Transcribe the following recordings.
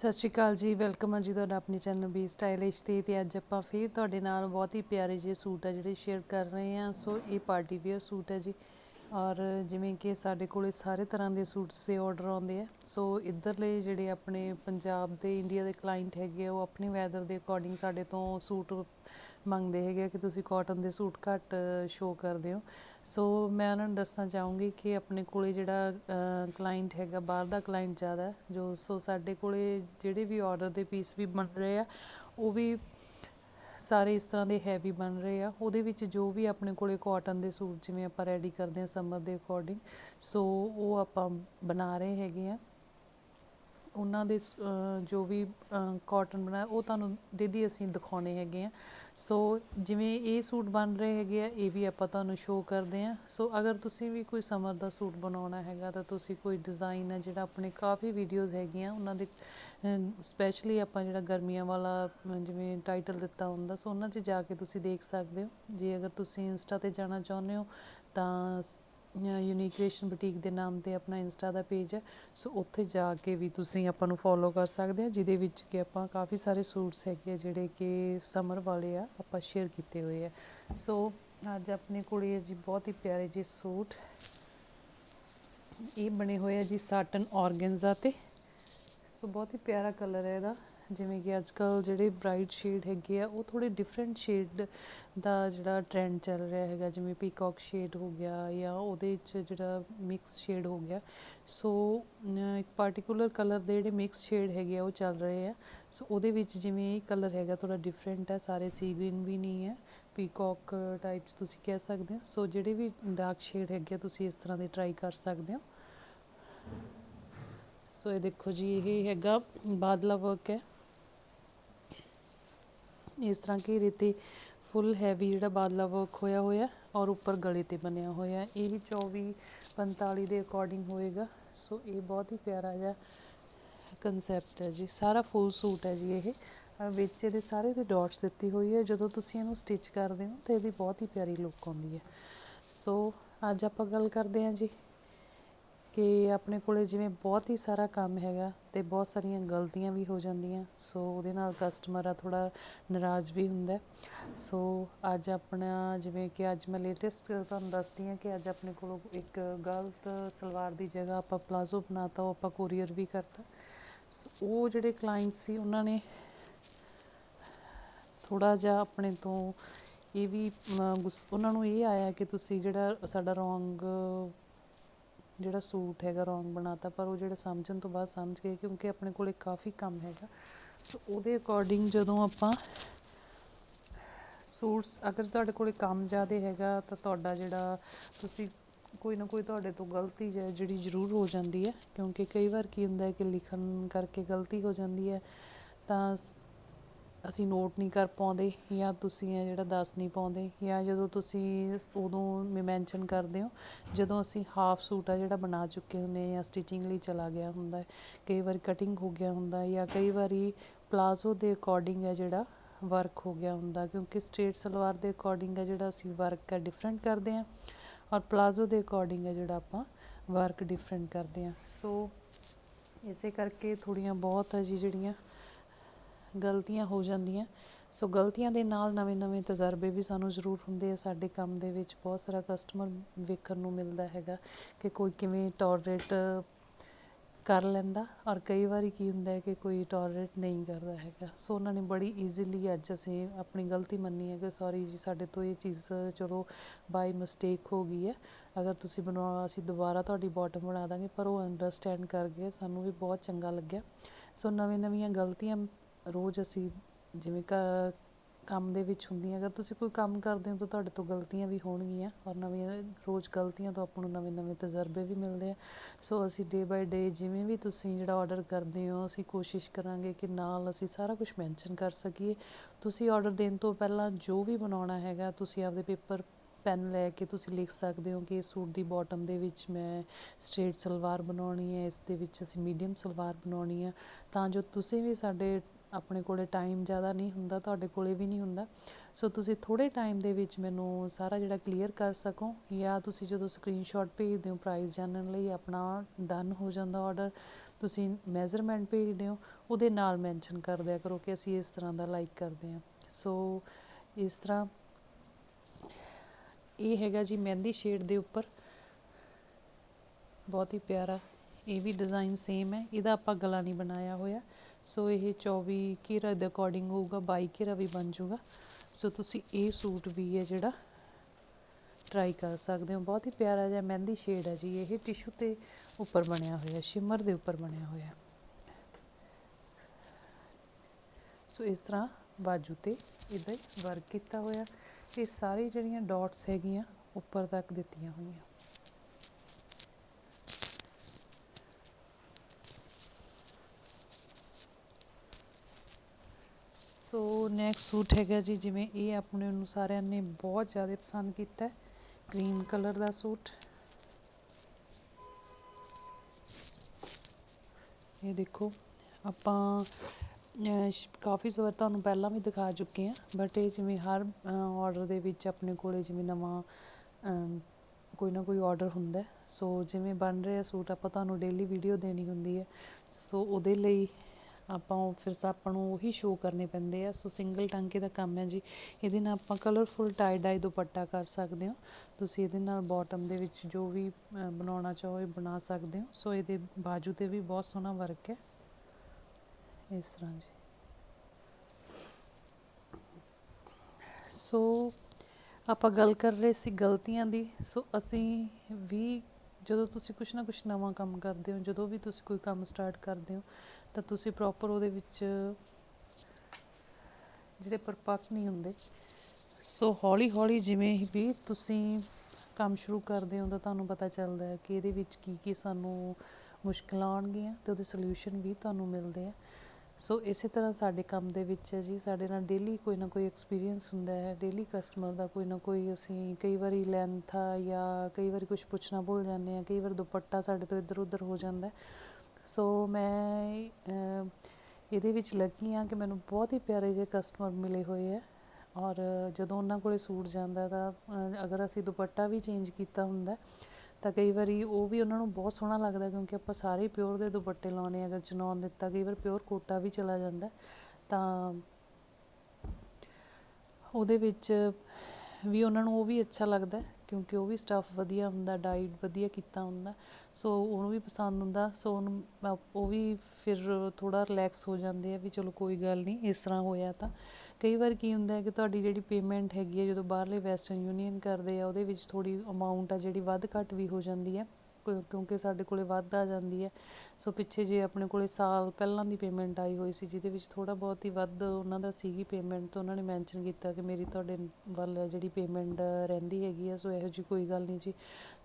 ਸਤਿ ਸ਼੍ਰੀ ਅਕਾਲ ਜੀ, ਵੈਲਕਮ ਹੈ ਜੀ ਤੁਹਾਡਾ ਆਪਣੇ ਚੈਨਲ ਬੀ ਸਟਾਈਲਿਸ਼ ਤੇ ਤੇ ਅੱਜ ਆਪਾਂ ਫਿਰ ਤੁਹਾਡੇ ਨਾਲ ਬਹੁਤ ਹੀ ਪਿਆਰੇ ਜਿਹੇ ਸੂਟ ਆ ਜਿਹੜੇ ਸ਼ੇਅਰ ਕਰ ਰਹੇ ਹਾਂ। ਸੋ ਇਹ ਪਾਰਟੀ ਵੇਅਰ ਸੂਟ ਹੈ ਜੀ। ਔਰ ਜਿਵੇਂ ਕਿ ਸਾਡੇ ਕੋਲੇ ਸਾਰੇ ਤਰ੍ਹਾਂ ਦੇ ਸੂਟਸ ਦੇ ਆਰਡਰ ਆਉਂਦੇ ਆ। ਸੋ ਇੱਧਰਲੇ ਜਿਹੜੇ ਆਪਣੇ ਪੰਜਾਬ ਦੇ ਇੰਡੀਆ ਦੇ ਕਲਾਇੰਟ ਹੈਗੇ ਆ, ਉਹ ਆਪਣੇ ਵੈਦਰ ਦੇ ਅਕੋਰਡਿੰਗ ਸਾਡੇ ਤੋਂ ਸੂਟ ਮੰਗਦੇ ਹੈਗੇ ਆ ਕਿ ਤੁਸੀਂ ਕਾਟਨ ਦੇ ਸੂਟ ਘੱਟ ਸ਼ੋ ਕਰਦੇ ਹੋ। ਸੋ ਮੈਂ ਉਹਨਾਂ ਨੂੰ ਦੱਸਣਾ ਚਾਹੂੰਗੀ ਕਿ ਆਪਣੇ ਕੋਲੇ ਜਿਹੜਾ ਕਲਾਇੰਟ ਹੈਗਾ, ਬਾਹਰ ਦਾ ਕਲਾਇੰਟ ਜ਼ਿਆਦਾ, ਜੋ ਸੋ ਸਾਡੇ ਕੋਲੇ ਜਿਹੜੇ ਵੀ ਆਰਡਰ ਦੇ ਪੀਸ ਵੀ ਬਣ ਰਹੇ ਆ, ਉਹ ਵੀ ਸਾਰੇ ਇਸ ਤਰ੍ਹਾਂ ਦੇ ਹੈਵੀ ਬਣ ਰਹੇ ਆ। ਉਹਦੇ ਵਿੱਚ ਜੋ ਵੀ ਆਪਣੇ ਕੋਲੇ ਕਾਟਨ ਦੇ ਸੂਟ ਜਿਵੇਂ ਆਪਾਂ ਰੈਡੀ ਕਰਦੇ ਹਾਂ ਸਮਰ ਦੇ ਅਕੋਰਡਿੰਗ ਸੋ ਉਹ ਆਪਾਂ ਬਣਾ ਰਹੇ ਹੈਗੇ ਆ। ਉਹਨਾਂ ਦੇ ਜੋ ਵੀ ਕਾਟਨ ਬਣਾਇਆ, ਉਹ ਤੁਹਾਨੂੰ ਡੇਲੀ ਅਸੀਂ ਦਿਖਾਉਣੇ ਹੈਗੇ ਆ ਸੋ ਜਿਵੇਂ ਇਹ ਸੂਟ ਬਣ ਰਹੇ ਹੈਗੇ ਆ, ਇਹ ਵੀ ਆਪਾਂ ਤੁਹਾਨੂੰ ਸ਼ੋਅ ਕਰਦੇ ਆ ਸੋ ਅਗਰ ਤੁਸੀਂ ਵੀ ਕੋਈ ਸਮਰ ਦਾ ਸੂਟ ਬਣਾਉਣਾ ਹੈਗਾ, ਤਾਂ ਤੁਸੀਂ ਕੋਈ ਡਿਜ਼ਾਈਨ ਹੈ ਜਿਹੜਾ ਆਪਣੇ ਕਾਫੀ ਵੀਡੀਓਜ਼ ਹੈਗੀਆਂ, ਉਹਨਾਂ ਦੇ ਸਪੈਸ਼ਲੀ ਆਪਾਂ ਜਿਹੜਾ ਗਰਮੀਆਂ ਵਾਲਾ ਜਿਵੇਂ ਟਾਈਟਲ ਦਿੱਤਾ ਹੁੰਦਾ, ਸੋ ਉਹਨਾਂ 'ਚ ਜਾ ਕੇ ਤੁਸੀਂ ਦੇਖ ਸਕਦੇ ਹੋ। ਜੇ ਅਗਰ ਤੁਸੀਂ ਇੰਸਟਾ ਤੇ ਜਾਣਾ ਚਾਹੁੰਦੇ ਹੋ, ਤਾਂ ਯੂਨੀਕ ਕ੍ਰੀਏਸ਼ਨ ਬੁਟੀਕ ਦੇ ਨਾਮ ਤੇ ਆਪਣਾ ਇੰਸਟਾ ਦਾ ਪੇਜ ਹੈ। ਸੋ ਉੱਥੇ ਜਾ ਕੇ ਵੀ ਤੁਸੀਂ ਆਪਾਂ ਨੂੰ ਫੋਲੋ ਕਰ ਸਕਦੇ ਆ ਜਿਹਦੇ ਵਿੱਚ ਕਿ ਆਪਾਂ ਕਾਫੀ ਸਾਰੇ ਸੂਟਸ ਹੈਗੇ ਆ ਜਿਹੜੇ ਕਿ ਸਮਰ ਵਾਲੇ ਆ, ਆਪਾਂ ਸ਼ੇਅਰ ਕੀਤੇ ਹੋਏ ਆ। ਸੋ ਅੱਜ ਆਪਣੇ ਕੋਲ ਹੈ ਜੀ, ਬਹੁਤ ਹੀ ਪਿਆਰੇ ਜੀ ਸੂਟ। ਇਹ ਬਣੇ ਹੋਏ ਆ ਜੀ ਸਾਟਨ ਔਰਗੈਂਜ਼ਾ ਤੇ। ਸੋ ਬਹੁਤ ਹੀ ਪਿਆਰਾ ਕਲਰ ਹੈ ਇਹਦਾ। ਜਿਵੇਂ ਕਿ ਅੱਜ ਕੱਲ ਜਿਹੜੇ ਬ੍ਰਾਈਟ ਸ਼ੇਡ ਹੈਗੇ ਆ ਉਹ ਥੋੜੇ ਡਿਫਰੈਂਟ ਸ਼ੇਡ ਦਾ ਜਿਹੜਾ ਟ੍ਰੈਂਡ ਚੱਲ ਰਿਹਾ ਹੈਗਾ ਜਿਵੇਂ ਪੀਕਾਕ ਸ਼ੇਡ ਹੋ ਗਿਆ ਜਾਂ ਉਹਦੇ ਚ ਜਿਹੜਾ ਮਿਕਸ ਸ਼ੇਡ ਹੋ ਗਿਆ। ਸੋ ਇੱਕ ਪਾਰਟਿਕੂਲਰ ਕਲਰ ਦੇ ਜਿਹੜੇ ਮਿਕਸ ਸ਼ੇਡ ਹੈਗੇ ਆ ਉਹ ਚੱਲ ਰਹੇ ਆ। ਸੋ ਉਹਦੇ ਵਿੱਚ ਜਿਵੇਂ ਇਹ ਕਲਰ ਹੈਗਾ ਥੋੜਾ ਡਿਫਰੈਂਟ ਹੈ ਸਾਰੇ ਸੀ ਗ੍ਰੀਨ ਵੀ ਨਹੀਂ ਹੈ। ਪੀਕਾਕ ਟਾਈਪਸ ਤੁਸੀਂ ਕਹਿ ਸਕਦੇ ਹੋ। ਸੋ ਜਿਹੜੇ ਵੀ ਡਾਰਕ ਸ਼ੇਡ ਹੈਗੇ ਆ, ਤੁਸੀਂ ਇਸ ਤਰ੍ਹਾਂ ਦੇ ਟਰਾਈ ਕਰ ਸਕਦੇ ਹੋ। ਸੋ ਇਹ ਦੇਖੋ ਜੀ, ਇਹ ਹੈਗਾ ਬਾਦਲਾ ਵਰਕ ਹੈ। ਇਸ ਤਰ੍ਹਾਂ ਘੇਰੇ ਤੇ ਫੁੱਲ ਹੈਵੀ ਜਿਹੜਾ ਬਾਦਲਾ ਵਰਕ ਹੋਇਆ ਹੋਇਆ ਔਰ ਉੱਪਰ ਗਲੇ ਤੇ ਬਣਿਆ ਹੋਇਆ ਇਹ ਵੀ 24 45 ਦੇ ਅਕੋਰਡਿੰਗ ਹੋਏਗਾ। ਸੋ ਇਹ ਬਹੁਤ ਹੀ ਪਿਆਰਾ ਜਿਹਾ ਕਨਸੈਪਟ ਹੈ ਜੀ। ਸਾਰਾ ਫੁੱਲ ਸੂਟ ਹੈ ਜੀ ਇਹ। ਵਿੱਚ ਇਹਦੇ ਸਾਰੇ ਦੇ ਡਾਟਸ ਦਿੱਤੀ ਹੋਈ ਹੈ। ਜਦੋਂ ਤੁਸੀਂ ਇਹਨੂੰ ਸਟਿਚ ਕਰਦੇ ਹੋ ਤਾਂ ਇਹਦੀ ਬਹੁਤ ਹੀ ਪਿਆਰੀ ਲੁੱਕ ਆਉਂਦੀ ਹੈ। ਸੋ ਅੱਜ ਆਪਾਂ ਗੱਲ ਕਰਦੇ ਹਾਂ ਜੀ ਕਿ ਆਪਣੇ ਕੋਲ ਜਿਵੇਂ ਬਹੁਤ ਹੀ ਸਾਰਾ ਕੰਮ ਹੈਗਾ ਅਤੇ ਬਹੁਤ ਸਾਰੀਆਂ ਗਲਤੀਆਂ ਵੀ ਹੋ ਜਾਂਦੀਆਂ, ਸੋ ਉਹਦੇ ਨਾਲ ਕਸਟਮਰ ਆ ਥੋੜ੍ਹਾ ਨਾਰਾਜ਼ ਵੀ ਹੁੰਦਾ। ਸੋ ਅੱਜ ਆਪਣਾ ਜਿਵੇਂ ਕਿ ਅੱਜ ਮੈਂ ਲੇਟੈਸਟ ਤੁਹਾਨੂੰ ਦੱਸਦੀ ਹਾਂ ਕਿ ਅੱਜ ਆਪਣੇ ਕੋਲ ਇੱਕ ਗਲਤ ਸਲਵਾਰ ਦੀ ਜਗ੍ਹਾ ਆਪਾਂ ਪਲਾਜ਼ੋ ਬਣਾਤਾ, ਉਹ ਆਪਾਂ ਕੋਰੀਅਰ ਵੀ ਕਰਤਾ। ਸੋ ਉਹ ਜਿਹੜੇ ਕਲਾਇੰਟ ਸੀ, ਉਹਨਾਂ ਨੇ ਥੋੜਾ ਜਿਹਾ ਆਪਣੇ ਤੋਂ ਇਹ ਵੀ ਉਹਨਾਂ ਨੂੰ ਇਹ ਆਇਆ ਕਿ ਤੁਸੀਂ ਜਿਹੜਾ ਸਾਡਾ ਰੋਂਗ ਜਿਹੜਾ ਸੂਟ ਹੈਗਾ ਰੋਂਗ ਬਣਾਤਾ, ਪਰ ਉਹ ਜਿਹੜਾ ਸਮਝਣ ਤੋਂ ਬਾਅਦ ਸਮਝ ਗਏ ਕਿਉਂਕਿ ਆਪਣੇ ਕੋਲੇ ਕਾਫੀ ਕੰਮ ਹੈਗਾ। ਸੋ ਉਹਦੇ ਅਕੋਰਡਿੰਗ ਜਦੋਂ ਆਪਾਂ ਸੂਟਸ, ਅਗਰ ਤੁਹਾਡੇ ਕੋਲੇ ਕੰਮ ਜ਼ਿਆਦਾ ਹੈਗਾ ਤਾਂ ਤੁਹਾਡਾ ਜਿਹੜਾ ਤੁਸੀਂ ਕੋਈ ਨਾ ਕੋਈ ਤੁਹਾਡੇ ਤੋਂ ਗਲਤੀ ਹੈ ਜਿਹੜੀ ਜ਼ਰੂਰ ਹੋ ਜਾਂਦੀ ਹੈ। ਕਿਉਂਕਿ ਕਈ ਵਾਰ ਕੀ ਹੁੰਦਾ ਹੈ ਕਿ ਲਿਖਣ ਕਰਕੇ ਗਲਤੀ ਹੋ ਜਾਂਦੀ ਹੈ। ਤਾਂ ਅਸੀਂ ਨੋਟ ਨਹੀਂ ਕਰ ਪਾਉਂਦੇ ਜਾਂ ਤੁਸੀਂ ਹੈ ਜਿਹੜਾ ਦੱਸ ਨਹੀਂ ਪਾਉਂਦੇ ਜਾਂ ਜਦੋਂ ਤੁਸੀਂ ਉਦੋਂ ਮੈਂ ਮੈਂਸ਼ਨ ਕਰਦੇ ਹੋ, ਜਦੋਂ ਅਸੀਂ ਹਾਫ ਸੂਟ ਆ ਜਿਹੜਾ ਬਣਾ ਚੁੱਕੇ ਹੁੰਦੇ ਜਾਂ ਸਟਿਚਿੰਗ ਲਈ ਚਲਾ ਗਿਆ ਹੁੰਦਾ ਕਈ ਵਾਰੀ ਕਟਿੰਗ ਹੋ ਗਿਆ ਹੁੰਦਾ ਜਾਂ ਕਈ ਵਾਰੀ ਪਲਾਜ਼ੋ ਦੇ ਅਕੋਰਡਿੰਗ ਹੈ ਜਿਹੜਾ ਵਰਕ ਹੋ ਗਿਆ ਹੁੰਦਾ, ਕਿਉਂਕਿ ਸਟ੍ਰੇਟ ਸਲਵਾਰ ਦੇ ਅਕੋਰਡਿੰਗ ਹੈ ਜਿਹੜਾ ਅਸੀਂ ਵਰਕ ਹੈ ਡਿਫਰੈਂਟ ਕਰਦੇ ਹਾਂ ਔਰ ਪਲਾਜ਼ੋ ਦੇ ਅਕੋਰਡਿੰਗ ਹੈ ਜਿਹੜਾ ਆਪਾਂ ਵਰਕ ਡਿਫਰੈਂਟ ਕਰਦੇ ਹਾਂ। ਸੋ ਇਸੇ ਕਰਕੇ ਥੋੜੀਆਂ ਬਹੁਤ ਹੈ ਜੀ ਜਿਹੜੀਆਂ ਗਲਤੀਆਂ ਹੋ ਜਾਂਦੀਆਂ। ਸੋ ਗਲਤੀਆਂ ਦੇ ਨਾਲ ਨਵੇਂ-ਨਵੇਂ ਤਜਰਬੇ ਵੀ ਸਾਨੂੰ ਜ਼ਰੂਰ ਹੁੰਦੇ ਆ। ਸਾਡੇ ਕੰਮ ਦੇ ਵਿੱਚ ਬਹੁਤ ਸਾਰਾ ਕਸਟਮਰ ਵੇਖਣ ਨੂੰ ਮਿਲਦਾ ਹੈਗਾ ਕਿ ਕੋਈ ਕਿਵੇਂ ਟੋਲਰੇਟ ਕਰ ਲੈਂਦਾ ਔਰ ਕਈ ਵਾਰੀ ਕੀ ਹੁੰਦਾ ਹੈ ਕਿ ਕੋਈ ਟੋਲਰੇਟ ਨਹੀਂ ਕਰਦਾ ਹੈਗਾ। ਸੋ ਉਹਨਾਂ ਨੇ ਬੜੀ ਈਜ਼ੀਲੀ ਅੱਜ ਅਸੀਂ ਆਪਣੀ ਗਲਤੀ ਮੰਨੀ ਹੈ ਕਿ ਸੌਰੀ ਜੀ, ਸਾਡੇ ਤੋਂ ਇਹ ਚੀਜ਼ ਚਲੋ ਬਾਈ ਮਿਸਟੇਕ ਹੋ ਗਈ ਹੈ। ਅਗਰ ਤੁਸੀਂ ਬਣਾਉਣਾ ਅਸੀਂ ਦੁਬਾਰਾ ਤੁਹਾਡੀ ਬਾਟਮ ਬਣਾ ਦਾਂਗੇ, ਪਰ ਉਹ ਅੰਡਰਸਟੈਂਡ ਕਰ ਗਏ। ਸਾਨੂੰ ਵੀ ਬਹੁਤ ਚੰਗਾ ਲੱਗਿਆ। ਸੋ ਨਵੇਂ ਨਵੀਆਂ ਗਲਤੀਆਂ ਰੋਜ਼ ਅਸੀਂ ਜਿਵੇਂ ਕ, ਕੰਮ ਦੇ ਵਿੱਚ ਹੁੰਦੀਆਂ, ਅਗਰ ਤੁਸੀਂ ਕੋਈ ਕੰਮ ਕਰਦੇ ਹੋ ਤਾਂ ਤੁਹਾਡੇ ਤੋਂ ਗਲਤੀਆਂ ਵੀ ਹੋਣਗੀਆਂ ਔਰ ਨਵੀਆਂ, ਰੋਜ਼ ਗਲਤੀਆਂ ਤੋਂ ਆਪਾਂ ਨੂੰ ਨਵੇਂ ਨਵੇਂ ਤਜਰਬੇ ਵੀ ਮਿਲਦੇ ਆ। ਸੋ ਅਸੀਂ ਡੇ ਬਾਈ ਡੇ ਜਿਵੇਂ ਵੀ ਤੁਸੀਂ ਜਿਹੜਾ ਆਰਡਰ ਕਰਦੇ ਹੋ, ਅਸੀਂ ਕੋਸ਼ਿਸ਼ ਕਰਾਂਗੇ ਕਿ ਨਾਲ ਅਸੀਂ ਸਾਰਾ ਕੁਝ ਮੈਂਸ਼ਨ ਕਰ ਸਕੀਏ। ਤੁਸੀਂ ਆਰਡਰ ਦੇਣ ਤੋਂ ਪਹਿਲਾਂ ਜੋ ਵੀ ਬਣਾਉਣਾ ਹੈਗਾ, ਤੁਸੀਂ ਆਪਦੇ ਪੇਪਰ ਪੈਨ ਲੈ ਕੇ ਤੁਸੀਂ ਲਿਖ ਸਕਦੇ ਹੋ ਕਿ ਇਸ ਸੂਟ ਦੀ ਬਾਟਮ ਦੇ ਵਿੱਚ ਮੈਂ ਸਟ੍ਰੇਟ ਸਲਵਾਰ ਬਣਾਉਣੀ ਹੈ, ਇਸ ਦੇ ਵਿੱਚ ਅਸੀਂ ਮੀਡੀਅਮ ਸਲਵਾਰ ਬਣਾਉਣੀ ਹੈ ਤਾਂ ਜੋ ਤੁਸੀਂ ਵੀ ਸਾਡੇ ਆਪਣੇ ਕੋਲੇ ਟਾਈਮ ਜ਼ਿਆਦਾ ਨਹੀਂ ਹੁੰਦਾ, ਤੁਹਾਡੇ ਕੋਲੇ ਵੀ ਨਹੀਂ ਹੁੰਦਾ। ਸੋ ਤੁਸੀਂ ਥੋੜੇ ਟਾਈਮ ਦੇ ਵਿੱਚ ਮੈਨੂੰ ਸਾਰਾ ਜਿਹੜਾ ਕਲੀਅਰ ਕਰ ਸਕੋ ਜਾਂ ਤੁਸੀਂ ਜਦੋਂ ਸਕਰੀਨਸ਼ਾਟ ਭੇਜ ਹੋ ਪ੍ਰਾਈਸ ਜਾਣਨ ਲਈ ਆਪਣਾ ਡਨ ਹੋ ਜਾਂਦਾ ਆਰਡਰ ਤੁਸੀਂ ਮੈਜ਼ਰਮੈਂਟ ਭੇਜ ਦਿਓ, ਉਹਦੇ ਨਾਲ ਮੈਂਸ਼ਨ ਕਰ ਦਿਆ ਕਰੋ ਕਿ ਅਸੀਂ ਇਸ ਤਰ੍ਹਾਂ ਦਾ ਲਾਈਕ ਕਰਦੇ ਹਾਂ। ਸੋ ਇਸ ਤਰ੍ਹਾਂ ਇਹ ਹੈਗਾ ਜੀ ਮਹਿੰਦੀ ਸ਼ੇਡ ਦੇ ਉੱਪਰ। ਬਹੁਤ ਹੀ ਪਿਆਰਾ, ਇਹ ਵੀ ਡਿਜ਼ਾਈਨ ਸੇਮ ਹੈ, ਇਹਦਾ ਆਪਾਂ ਗਲਾ ਨਹੀਂ ਬਣਾਇਆ ਹੋਇਆ। ਸੋ ਇਹ 24 ਘੇਰਾ ਦੇ ਅਕੋਰਡਿੰਗ ਹੋਊਗਾ 22 ਘੇਰਾ ਵੀ ਬਣ ਜਾਊਗਾ। ਸੋ ਤੁਸੀਂ ਇਹ ਸੂਟ ਵੀ ਹੈ ਜਿਹੜਾ ਟਰਾਈ ਕਰ ਸਕਦੇ ਹੋ। ਬਹੁਤ ਹੀ ਪਿਆਰਾ ਜਿਹਾ ਮਹਿੰਦੀ ਸ਼ੇਡ ਹੈ ਜੀ ਇਹ। ਟਿਸ਼ੂ ਤੇ ਉੱਪਰ ਬਣਿਆ ਹੋਇਆ ਸ਼ਿਮਰ ਦੇ ਉੱਪਰ ਬਣਿਆ ਹੋਇਆ ਸੋ ਇਸ ਤਰ੍ਹਾਂ ਬਾਜੂ ਤੇ ਇਦਾਂ ਵਰਕ ਕੀਤਾ ਹੋਇਆ। ਇਹ ਸਾਰੀ ਜਿਹੜੀਆਂ ਡਾਟਸ ਹੈਗੀਆਂ, ਉੱਪਰ ਤੱਕ ਦਿੱਤੀਆਂ ਹੋਈਆਂ। ਸੋ ਨੈਕਸਟ ਸੂਟ ਹੈਗਾ ਜੀ, ਜਿਵੇਂ ਇਹ ਆਪਣੇ ਨੂੰ ਸਾਰਿਆਂ ਨੇ ਬਹੁਤ ਜ਼ਿਆਦਾ ਪਸੰਦ ਕੀਤਾ ਹੈ ਕਰੀਮ ਕਲਰ ਦਾ ਸੂਟ। ਇਹ ਦੇਖੋ, ਆਪਾਂ ਕਾਫੀ ਵਾਰ ਤੁਹਾਨੂੰ ਪਹਿਲਾਂ ਵੀ ਦਿਖਾ ਚੁੱਕੇ ਹਾਂ ਬਟ ਇਹ ਜਿਵੇਂ ਹਰ ਆਰਡਰ ਦੇ ਵਿੱਚ ਆਪਣੇ ਕੋਲੇ ਜਿਵੇਂ ਨਵਾਂ ਕੋਈ ਨਾ ਕੋਈ ਆਰਡਰ ਹੁੰਦਾ ਸੋ ਜਿਵੇਂ ਬਣ ਰਿਹਾ ਸੂਟ, ਆਪਾਂ ਤੁਹਾਨੂੰ ਡੇਲੀ ਵੀਡੀਓ ਦੇਣੀ ਹੁੰਦੀ ਹੈ। ਸੋ ਉਹਦੇ ਲਈ ਆਪਾਂ ਉਹ ਫਿਰ ਆਪਾਂ ਨੂੰ ਉਹੀ ਸ਼ੋਅ ਕਰਨੇ ਪੈਂਦੇ ਆ। ਸੋ ਸਿੰਗਲ ਟਾਂਕੇ ਦਾ ਕੰਮ ਹੈ ਜੀ। ਇਹਦੇ ਨਾਲ ਆਪਾਂ ਕਲਰਫੁਲ ਟਾਈ ਡਾਈ ਦੁਪੱਟਾ ਕਰ ਸਕਦੇ ਹੋ। ਤੁਸੀਂ ਇਹਦੇ ਨਾਲ ਬਾਟਮ ਦੇ ਵਿੱਚ ਜੋ ਵੀ ਬਣਾਉਣਾ ਚਾਹੋ ਇਹ ਬਣਾ ਸਕਦੇ ਹੋ। ਸੋ ਇਹਦੇ ਬਾਜੂ ਤੇ ਵੀ ਬਹੁਤ ਸੋਹਣਾ ਵਰਕ ਹੈ। ਇਸ ਤਰ੍ਹਾਂ ਜੀ। ਸੋ ਆਪਾਂ ਗੱਲ ਕਰ ਰਹੇ ਸੀ ਗਲਤੀਆਂ ਦੀ। ਸੋ ਅਸੀਂ ਵੀ ਜਦੋਂ ਤੁਸੀਂ ਕੁਛ ਨਾ ਕੁਛ ਨਵਾਂ ਕੰਮ ਕਰਦੇ ਹੋ, ਜਦੋਂ ਵੀ ਤੁਸੀਂ ਕੋਈ ਕੰਮ ਸਟਾਰਟ ਕਰਦੇ ਹੋ ਤਾਂ ਤੁਸੀਂ ਪ੍ਰੋਪਰ ਉਹਦੇ ਵਿੱਚ ਜਿਹੜੇ ਪਰਪੱਕ ਨਹੀਂ ਹੁੰਦੇ। ਸੋ ਹੌਲੀ ਹੌਲੀ ਜਿਵੇਂ ਵੀ ਤੁਸੀਂ ਕੰਮ ਸ਼ੁਰੂ ਕਰਦੇ ਹੋ ਤਾਂ ਤੁਹਾਨੂੰ ਪਤਾ ਚੱਲਦਾ ਹੈ ਕਿ ਇਹਦੇ ਵਿੱਚ ਕੀ ਕੀ ਸਾਨੂੰ ਮੁਸ਼ਕਲਾਂ ਆਉਣਗੀਆਂ ਤੇ ਉਹਦੇ ਸੋਲੂਸ਼ਨ ਵੀ ਤੁਹਾਨੂੰ ਮਿਲਦੇ ਆ। ਸੋ ਇਸੇ ਤਰ੍ਹਾਂ ਸਾਡੇ ਕੰਮ ਦੇ ਵਿੱਚ ਹੈ ਜੀ। ਸਾਡੇ ਨਾਲ ਡੇਲੀ ਕੋਈ ਨਾ ਕੋਈ ਐਕਸਪੀਰੀਅੰਸ ਹੁੰਦਾ ਹੈ। ਡੇਲੀ ਕਸਟਮਰ ਦਾ ਕੋਈ ਨਾ ਕੋਈ ਅਸੀਂ ਕਈ ਵਾਰੀ ਲੈਂਥ ਆ ਜਾਂ ਕਈ ਵਾਰੀ ਕੁਝ ਪੁੱਛਣਾ ਭੁੱਲ ਜਾਂਦੇ ਆ। ਕਈ ਵਾਰ ਦੁਪੱਟਾ ਸਾਡੇ ਤੋਂ ਇੱਧਰ ਉੱਧਰ ਹੋ ਜਾਂਦਾ ਸੋ ਮੈਂ ਇਹਦੇ ਵਿੱਚ ਲੱਗੀ ਆ ਕਿ ਮੈਨੂੰ ਬਹੁਤ ਹੀ ਪਿਆਰੇ ਜਿਹੇ ਕਸਟਮਰ ਮਿਲੇ ਹੋਏ ਆ। ਔਰ ਜਦੋਂ ਉਹਨਾਂ ਕੋਲੇ ਸੂਟ ਜਾਂਦਾ ਤਾਂ ਅਗਰ ਅਸੀਂ ਦੁਪੱਟਾ ਵੀ ਚੇਂਜ ਕੀਤਾ ਹੁੰਦਾ, ਤਾਂ ਕਈ ਵਾਰੀ ਉਹ ਵੀ ਉਹਨਾਂ ਨੂੰ ਬਹੁਤ ਸੋਹਣਾ ਲੱਗਦਾ ਕਿਉਂਕਿ ਆਪਾਂ ਸਾਰੇ ਪਿਓਰ ਦੇ ਦੁਪੱਟੇ ਲਾਉਣੇ ਅਗਰ ਚਨੌਨ ਦਿੱਤਾ ਕਈ ਵਾਰ ਪਿਓਰ ਕੋਟਾ ਵੀ ਚਲਾ ਜਾਂਦਾ। ਤਾਂ ਉਹਦੇ ਵਿੱਚ ਵੀ ਉਹਨਾਂ ਨੂੰ ਉਹ ਵੀ ਅੱਛਾ ਲੱਗਦਾ। ਕਿਉਂਕਿ ਉਹ ਵੀ ਸਟਾਫ ਵਧੀਆ ਹੁੰਦਾ ਡਾਈਟ ਵਧੀਆ ਕੀਤਾ ਹੁੰਦਾ ਸੋ ਉਹਨੂੰ ਵੀ ਪਸੰਦ ਹੁੰਦਾ ਸੋ ਉਹਨੂੰ ਉਹ ਵੀ ਫਿਰ ਥੋੜਾ ਰਿਲੈਕਸ ਹੋ ਜਾਂਦੇ ਆ ਵੀ ਚਲੋ ਕੋਈ ਗੱਲ ਨਹੀਂ, ਇਸ ਤਰ੍ਹਾਂ ਹੋਇਆ ਤਾਂ। ਕਈ ਵਾਰ ਕੀ ਹੁੰਦਾ ਹੈ ਕਿ ਤੁਹਾਡੀ ਜਿਹੜੀ ਪੇਮੈਂਟ ਹੈਗੀ ਹੈ, ਜਦੋਂ ਬਾਹਰਲੇ ਵੈਸਟਰਨ ਯੂਨੀਅਨ ਕਰਦੇ ਆ, ਉਹਦੇ ਵਿੱਚ ਥੋੜੀ ਅਮਾਉਂਟ ਆ ਜਿਹੜੀ ਵੱਧ ਘੱਟ ਵੀ ਹੋ ਜਾਂਦੀ ਹੈ। ਕਿਉਂਕਿ ਸਾਡੇ ਕੋਲੇ ਵੱਧ ਆ ਜਾਂਦੀ ਹੈ। ਸੋ ਪਿੱਛੇ ਜੇ ਆਪਣੇ ਕੋਲੇ ਸਾਲ ਪਹਿਲਾਂ ਦੀ ਪੇਮੈਂਟ ਆਈ ਹੋਈ ਸੀ ਜਿਹਦੇ ਵਿੱਚ ਥੋੜਾ ਬਹੁਤ ਹੀ ਵੱਧ ਉਹਨਾਂ ਦਾ ਸੀਗੀ ਪੇਮੈਂਟ ਤਾਂ ਉਹਨਾਂ ਨੇ ਮੈਂਸ਼ਨ ਕੀਤਾ ਕਿ ਮੇਰੀ ਤੁਹਾਡੇ ਵੱਲ ਜਿਹੜੀ ਪੇਮੈਂਟ ਰਹਿੰਦੀ ਹੈਗੀ ਆ ਸੋ ਇਹੋ ਜੀ ਕੋਈ ਗੱਲ ਨਹੀਂ ਜੀ।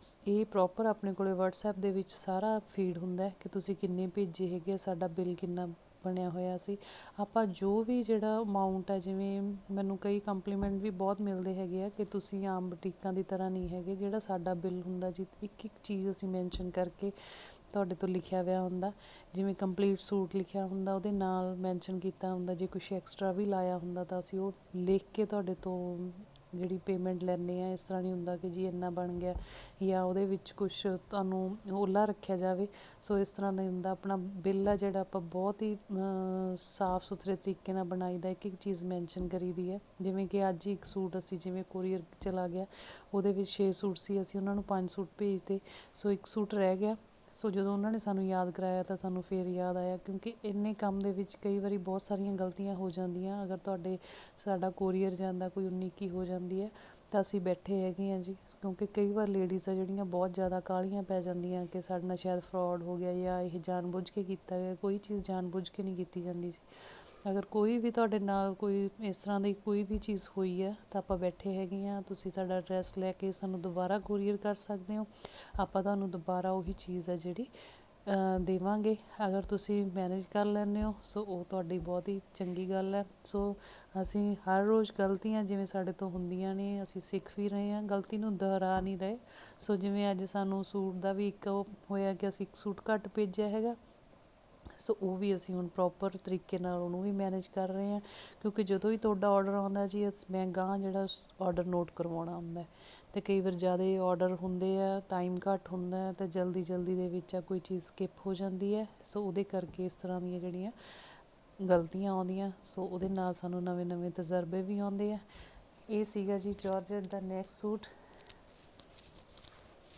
ਸ- ਇਹ ਪ੍ਰੋਪਰ ਆਪਣੇ ਕੋਲੇ WhatsApp ਦੇ ਵਿੱਚ ਸਾਰਾ ਫੀਡ ਹੁੰਦਾ ਕਿ ਤੁਸੀਂ ਕਿੰਨੇ ਭੇਜੇ ਹੈਗੇ ਆ, ਸਾਡਾ ਬਿੱਲ ਕਿੰਨਾ ਬਣਿਆ ਹੋਇਆ ਸੀ। ਆਪਾਂ ਜੋ ਵੀ ਜਿਹੜਾ ਅਮਾਊਂਟ ਹੈ, ਜਿਵੇਂ ਮੈਨੂੰ ਕਈ ਕੰਪਲੀਮੈਂਟ ਵੀ ਬਹੁਤ ਮਿਲਦੇ ਹੈਗੇ ਆ ਕਿ ਤੁਸੀਂ ਆਮ ਬੁਟੀਕਾਂ ਦੀ ਤਰ੍ਹਾਂ ਨਹੀਂ ਹੈਗੇ, ਜਿਹੜਾ ਸਾਡਾ ਬਿੱਲ ਹੁੰਦਾ ਜੀ, ਇੱਕ ਇੱਕ ਚੀਜ਼ ਅਸੀਂ ਮੈਂਸ਼ਨ ਕਰਕੇ ਤੁਹਾਡੇ ਤੋਂ ਲਿਖਿਆ ਹੋਇਆ ਹੁੰਦਾ। ਜਿਵੇਂ ਕੰਪਲੀਟ ਸੂਟ ਲਿਖਿਆ ਹੁੰਦਾ, ਉਹਦੇ ਨਾਲ ਮੈਂਸ਼ਨ ਕੀਤਾ ਹੁੰਦਾ। ਜੇ ਕੁਝ ਐਕਸਟਰਾ ਵੀ ਲਾਇਆ ਹੁੰਦਾ ਤਾਂ ਅਸੀਂ ਉਹ ਲਿਖ ਕੇ ਤੁਹਾਡੇ ਤੋਂ ਜਿਹੜੀ ਪੇਮੈਂਟ ਲੈਂਦੇ ਹਾਂ, ਇਸ ਤਰ੍ਹਾਂ ਨਹੀਂ ਹੁੰਦਾ ਕਿ ਜੀ ਇੰਨਾ ਬਣ ਗਿਆ ਜਾਂ ਉਹਦੇ ਵਿੱਚ ਕੁਛ ਤੁਹਾਨੂੰ ਓਲਾ ਰੱਖਿਆ ਜਾਵੇ। ਸੋ ਇਸ ਤਰ੍ਹਾਂ ਨਹੀਂ ਹੁੰਦਾ। ਆਪਣਾ ਬਿੱਲ ਆ ਜਿਹੜਾ ਆਪਾਂ ਬਹੁਤ ਹੀ ਸਾਫ਼ ਸੁਥਰੇ ਤਰੀਕੇ ਨਾਲ ਬਣਾਈਦਾ ਇੱਕ ਇੱਕ ਚੀਜ਼ ਮੈਂਸ਼ਨ ਕਰੀਦੀ ਹੈ। ਜਿਵੇਂ ਕਿ ਅੱਜ ਹੀ ਇੱਕ ਸੂਟ ਅਸੀਂ ਜਿਵੇਂ ਕੋਰੀਅਰ ਚਲਾ ਗਿਆ, ਉਹਦੇ ਵਿੱਚ 6 ਸੂਟ ਸੀ, ਅਸੀਂ ਉਹਨਾਂ ਨੂੰ 5 ਸੂਟ ਭੇਜਦੇ ਸੋ ਇੱਕ ਸੂਟ ਰਹਿ ਗਿਆ। ਸੋ ਜਦੋਂ ਉਹਨਾਂ ਨੇ ਸਾਨੂੰ ਯਾਦ ਕਰਾਇਆ ਤਾਂ ਸਾਨੂੰ ਫੇਰ ਯਾਦ ਆਇਆ ਕਿਉਂਕਿ ਇੰਨੇ ਕੰਮ ਦੇ ਵਿੱਚ ਕਈ ਵਾਰੀ ਬਹੁਤ ਸਾਰੀਆਂ ਗਲਤੀਆਂ ਹੋ ਜਾਂਦੀਆਂ। ਅਗਰ ਤੁਹਾਡੇ ਸਾਡਾ ਕੋਰੀਅਰ ਜਾਂਦਾ, ਕੋਈ ਉਨੀਕੀ ਹੋ ਜਾਂਦੀ ਹੈ, ਤਾਂ ਅਸੀਂ ਬੈਠੇ ਹੈਗੇ ਹਾਂ ਜੀ। ਕਿਉਂਕਿ ਕਈ ਵਾਰ ਲੇਡੀਜ਼ ਆ ਜਿਹੜੀਆਂ ਬਹੁਤ ਜ਼ਿਆਦਾ ਕਾਹਲੀਆਂ ਪੈ ਜਾਂਦੀਆਂ ਕਿ ਸਾਡੇ ਨਾਲ ਸ਼ਾਇਦ ਫਰਾਡ ਹੋ ਗਿਆ ਜਾਂ ਇਹ ਜਾਣਬੁੱਝ ਕੇ ਕੀਤਾ ਗਿਆ, ਕੋਈ ਚੀਜ਼ ਜਾਣਬੁੱਝ ਕੇ ਨਹੀਂ ਕੀਤੀ ਜਾਂਦੀ ਜੀ ਅਗਰ ਕੋਈ ਵੀ ਤੁਹਾਡੇ ਨਾਲ ਕੋਈ ਇਸ ਤਰ੍ਹਾਂ ਦੀ ਕੋਈ ਵੀ ਚੀਜ਼ ਹੋਈ ਹੈ, ਤਾਂ ਆਪਾਂ ਬੈਠੇ ਹੈਗੇ ਹਾਂ, ਤੁਸੀਂ ਸਾਡਾ ਐਡਰੈਸ ਲੈ ਕੇ ਸਾਨੂੰ ਦੁਬਾਰਾ ਕੋਰੀਅਰ ਕਰ ਸਕਦੇ ਹੋ। ਆਪਾਂ ਤੁਹਾਨੂੰ ਦੁਬਾਰਾ ਉਹੀ ਚੀਜ਼ ਹੈ ਜਿਹੜੀ ਦੇਵਾਂਗੇ। ਅਗਰ ਤੁਸੀਂ ਮੈਨੇਜ ਕਰ ਲੈਂਦੇ ਹੋ, ਸੋ ਉਹ ਤੁਹਾਡੀ ਬਹੁਤ ਹੀ ਚੰਗੀ ਗੱਲ ਹੈ। ਸੋ ਅਸੀਂ ਹਰ ਰੋਜ਼ ਗਲਤੀਆਂ ਜਿਵੇਂ ਸਾਡੇ ਤੋਂ ਹੁੰਦੀਆਂ ਨੇ, ਅਸੀਂ ਸਿੱਖ ਵੀ ਰਹੇ ਹਾਂ, ਗਲਤੀ ਨੂੰ ਦੁਹਰਾ ਨਹੀਂ ਰਹੇ। ਸੋ ਜਿਵੇਂ ਅੱਜ ਸਾਨੂੰ ਸੂਟ ਦਾ ਵੀ ਇੱਕ ਉਹ ਹੋਇਆ ਕਿ ਅਸੀਂ ਇੱਕ ਸੂਟ ਘੱਟ ਭੇਜਿਆ ਹੈਗਾ ਸੋ ਉਹ ਵੀ ਅਸੀਂ ਹੁਣ ਪ੍ਰੋਪਰ ਤਰੀਕੇ ਨਾਲ ਉਹਨੂੰ ਵੀ ਮੈਨੇਜ ਕਰ ਰਹੇ ਹਾਂ, ਕਿਉਂਕਿ ਜਦੋਂ ਹੀ ਤੁਹਾਡਾ ਆਰਡਰ ਆਉਂਦਾ ਜੀ ਅਸ ਮੈਂ ਗਾਂ ਜਿਹੜਾ ਆਰਡਰ ਨੋਟ ਕਰਵਾਉਣਾ ਹੁੰਦਾ ਹੈ। ਤੇ ਕਈ ਵਾਰ ਜ਼ਿਆਦਾ ਆਰਡਰ ਹੁੰਦੇ ਆ ਟਾਈਮ ਘੱਟ ਹੁੰਦਾ ਹੈ ਤੇ ਜਲਦੀ ਜਲਦੀ ਦੇ ਵਿੱਚ ਆ ਕੋਈ ਚੀਜ਼ ਸਕਿਪ ਹੋ ਜਾਂਦੀ ਹੈ। ਸੋ ਉਹਦੇ ਕਰਕੇ ਇਸ ਤਰ੍ਹਾਂ ਦੀਆਂ ਜਿਹੜੀਆਂ ਗਲਤੀਆਂ ਆਉਂਦੀਆਂ, ਸੋ ਉਹਦੇ ਨਾਲ ਸਾਨੂੰ ਨਵੇਂ ਨਵੇਂ ਤਜਰਬੇ ਵੀ ਆਉਂਦੇ ਆ। ਇਹ ਸੀਗਾ ਜੀ ਜਾਰਜਟ ਦਾ ਨੈਕ ਸੂਟ।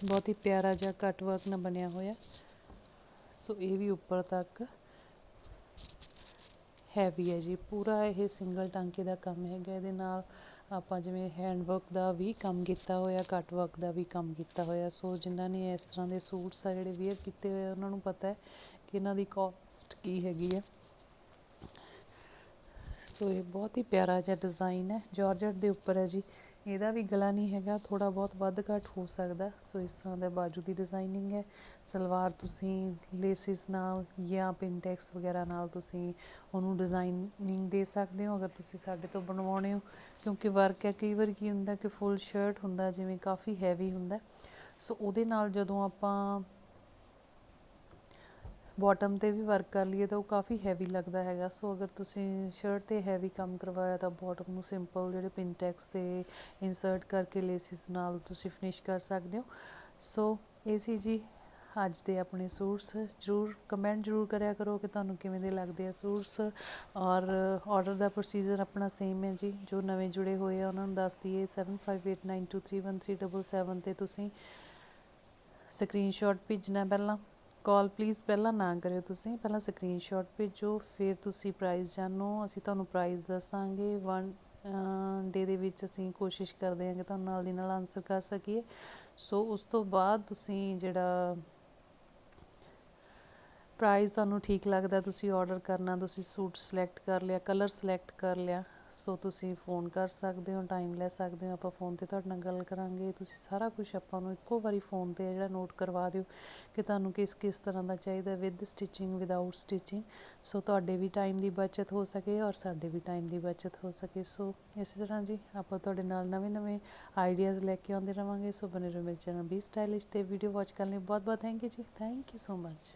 ਬਹੁਤ ਹੀ ਪਿਆਰਾ ਜਿਹਾ ਕੱਟ ਵਰਕ ਨਾਲ ਬਣਿਆ ਹੋਇਆ। ਸੋ ਇਹ ਵੀ ਉੱਪਰ ਤੱਕ ਹੈਵੀ ਹੈ ਜੀ। ਪੂਰਾ ਇਹ ਸਿੰਗਲ ਟਾਂਕੇ ਦਾ ਕੰਮ ਹੈਗਾ। ਇਹਦੇ ਨਾਲ ਆਪਾਂ ਜਿਵੇਂ ਹੈਂਡ ਵਰਕ ਦਾ ਵੀ ਕੰਮ ਕੀਤਾ ਹੋਇਆ ਕੱਟ ਵਰਕ ਦਾ ਵੀ ਕੰਮ ਕੀਤਾ ਹੋਇਆ। ਸੋ ਜਿਨ੍ਹਾਂ ਨੇ ਇਸ ਤਰ੍ਹਾਂ ਦੇ ਸੂਟਸ ਆ ਜਿਹੜੇ ਵੇਅਰ ਕੀਤੇ ਹੋਏ ਆ, ਉਹਨਾਂ ਨੂੰ ਪਤਾ ਹੈ ਕਿ ਇਹਨਾਂ ਦੀ ਕਾਸਟ ਕੀ ਹੈਗੀ ਹੈ। ਸੋ ਇਹ ਬਹੁਤ ਹੀ ਪਿਆਰਾ ਜਿਹਾ ਡਿਜ਼ਾਈਨ ਹੈ। ਜਾਰਜਟ ਦੇ ਉੱਪਰ ਹੈ ਜੀ। ਇਹਦਾ ਵੀ ਗਲਾ ਨਹੀਂ ਹੈਗਾ ਥੋੜਾ ਬਹੁਤ ਵੱਧ ਘੱਟ ਹੋ ਸਕਦਾ ਸੋ ਇਸ ਤਰ੍ਹਾਂ ਦਾ ਬਾਜੂ ਦੀ ਡਿਜ਼ਾਈਨਿੰਗ ਹੈ। ਸਲਵਾਰ ਤੁਸੀਂ ਲੇਸਿਸ ਨਾਲ ਜਾਂ ਪਿੰਟੈਕਸ ਵਗੈਰਾ ਨਾਲ ਤੁਸੀਂ ਉਹਨੂੰ ਡਿਜ਼ਾਈਨਿੰਗ ਦੇ ਸਕਦੇ ਹੋ, ਅਗਰ ਤੁਸੀਂ ਸਾਡੇ ਤੋਂ ਬਣਵਾਉਣੇ ਹੋ। ਕਿਉਂਕਿ ਵਰਕ ਹੈ, ਕਈ ਵਾਰ ਕੀ ਹੁੰਦਾ ਕਿ ਫੁੱਲ ਸ਼ਰਟ ਹੁੰਦਾ, ਜਿਵੇਂ ਕਾਫੀ ਹੈਵੀ ਹੁੰਦਾ ਸੋ ਉਹਦੇ ਨਾਲ ਜਦੋਂ ਆਪਾਂ ਬਾਟਮ ਤੇ ਵੀ ਵਰਕ ਕਰ ਲਈਏ ਤਾਂ ਉਹ ਕਾਫੀ ਹੈਵੀ ਲੱਗਦਾ ਹੈਗਾ। ਸੋ ਅਗਰ ਤੁਸੀਂ ਸ਼ਰਟ ਤੇ ਹੈਵੀ ਕੰਮ ਕਰਵਾਇਆ ਤਾਂ ਬਾਟਮ ਨੂੰ ਸਿੰਪਲ ਜਿਹੜੇ ਪਿੰਟੈਕਸ ਤੇ ਇਨਸਰਟ ਕਰਕੇ ਲੇਸਿਸ ਨਾਲ ਤੁਸੀਂ ਫਿਨਿਸ਼ ਕਰ ਸਕਦੇ ਹੋ। ਸੋ ਇਹ ਸੀ ਜੀ, ਅੱਜ ਦੇ ਆਪਣੇ ਸੂਟਸ ਜਰੂਰ ਕਮੈਂਟ ਜਰੂਰ ਕਰਿਆ ਕਰੋ ਕਿ ਤੁਹਾਨੂੰ ਕਿਵੇਂ ਦੇ ਲੱਗਦੇ ਆ ਸੂਟਸ ਔਰ ਆਰਡਰ ਦਾ ਪ੍ਰੋਸੀਜਰ ਆਪਣਾ ਸੇਮ ਹੈ ਜੀ, ਜੋ ਨਵੇਂ ਜੁੜੇ ਹੋਏ ਆ, ਉਹਨਾਂ ਨੂੰ ਦੱਸ ਦਈਏ 7589231377 ਤੇ ਤੁਸੀਂ ਸਕਰੀਨਸ਼ਾਟ ਭੇਜਣਾ ਪਹਿਲਾਂ। ਕਾਲ ਪਲੀਜ਼ ਪਹਿਲਾਂ ਨਾ ਕਰਿਓ ਤੁਸੀਂ, ਪਹਿਲਾਂ ਸਕਰੀਨਸ਼ਾਟ ਭੇਜੋ, ਫਿਰ ਤੁਸੀਂ ਪ੍ਰਾਈਸ ਜਾਣੋ, ਅਸੀਂ ਤੁਹਾਨੂੰ ਪ੍ਰਾਈਸ ਦੱਸਾਂਗੇ ਵਨ ਡੇ ਦੇ ਵਿੱਚ ਅਸੀਂ ਕੋਸ਼ਿਸ਼ ਕਰਦੇ ਹਾਂ ਕਿ ਤੁਹਾਨੂੰ ਨਾਲ ਦੀ ਨਾਲ ਆਨਸਰ ਕਰ ਸਕੀਏ। ਸੋ ਉਸ ਤੋਂ ਬਾਅਦ ਤੁਸੀਂ ਜਿਹੜਾ ਪ੍ਰਾਈਸ ਤੁਹਾਨੂੰ ਠੀਕ ਲੱਗਦਾ, ਤੁਸੀਂ ਆਰਡਰ ਕਰਨਾ, ਤੁਸੀਂ ਸੂਟ ਸਿਲੈਕਟ ਕਰ ਲਿਆ ਕਲਰ ਸਿਲੈਕਟ ਕਰ ਲਿਆ। ਸੋ ਤੁਸੀਂ ਫੋਨ ਕਰ ਸਕਦੇ ਹੋ, ਟਾਈਮ ਲੈ ਸਕਦੇ ਹੋ, ਆਪਾਂ ਫੋਨ ਤੇ ਤੁਹਾਡੇ ਨਾਲ ਗੱਲ ਕਰਾਂਗੇ। ਤੁਸੀਂ ਸਾਰਾ ਕੁਝ ਆਪਾਂ ਨੂੰ ਇੱਕੋ ਵਾਰੀ ਫੋਨ ਤੇ ਜਿਹੜਾ ਨੋਟ ਕਰਵਾ ਦਿਓ ਕਿ ਤੁਹਾਨੂੰ ਕਿਸ ਕਿਸ ਤਰ੍ਹਾਂ ਦਾ ਚਾਹੀਦਾ with stitching without stitching so ਤੁਹਾਡੇ ਵੀ ਟਾਈਮ ਦੀ ਬਚਤ ਹੋ ਸਕੇ ਔਰ ਸਾਡੇ ਵੀ ਟਾਈਮ ਦੀ ਬਚਤ ਹੋ ਸਕੇ। ਸੋ ਇਸੇ ਤਰ੍ਹਾਂ ਜੀ, ਆਪਾਂ ਤੁਹਾਡੇ ਨਾਲ ਨਵੇਂ ਨਵੇਂ ਆਈਡੀਆਜ਼ ਲੈ ਕੇ ਆਉਂਦੇ ਰਵਾਂਗੇ। ਸੋ ਬਨੇ ਰਹੋ ਮੇਰੇ ਚੈਨਲ ਬੀ ਸਟਾਈਲਿਸ਼ ਤੇ ਵੀਡੀਓ ਵਾਚ ਕਰਨ ਲਈ ਬਹੁਤ ਬਹੁਤ ਥੈਂਕ ਯੂ ਜੀ। Thank you so much